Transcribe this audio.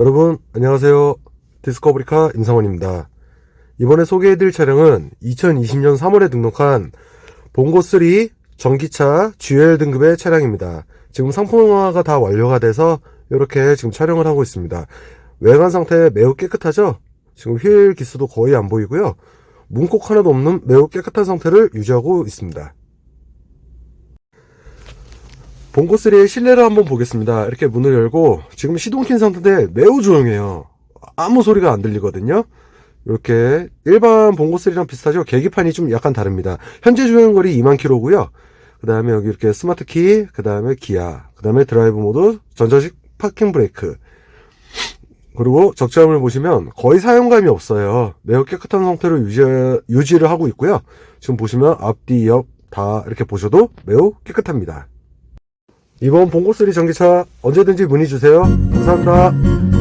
여러분 안녕하세요. 디스커브리카 임상원입니다. 이번에 소개해드릴 차량은 2020년 3월에 등록한 봉고3 전기차 GL 등급의 차량입니다. 지금 상품화가 다 완료가 돼서 이렇게 지금 촬영을 하고 있습니다. 외관 상태 매우 깨끗하죠? 지금 휠 기스도 거의 안 보이고요. 문콕 하나도 없는 매우 깨끗한 상태를 유지하고 있습니다 봉고3의 실내를 한번 보겠습니다. 이렇게 문을 열고 지금 시동 킨 상태인데 매우 조용해요. 아무 소리가 안 들리거든요. 이렇게 일반 봉고3랑 비슷하죠. 계기판이 좀 약간 다릅니다. 현재 주행거리 2만 킬로고요. 그 다음에 여기 이렇게 스마트 키, 그 다음에 기아, 그 다음에 드라이브 모드, 전자식 파킹 브레이크. 그리고 적재함을 보시면 거의 사용감이 없어요. 매우 깨끗한 상태로 유지, 유지를 하고 있고요. 지금 보시면 앞뒤, 옆 다 이렇게 보셔도 매우 깨끗합니다. 이번 봉고3 전기차 언제든지 문의 주세요. 감사합니다.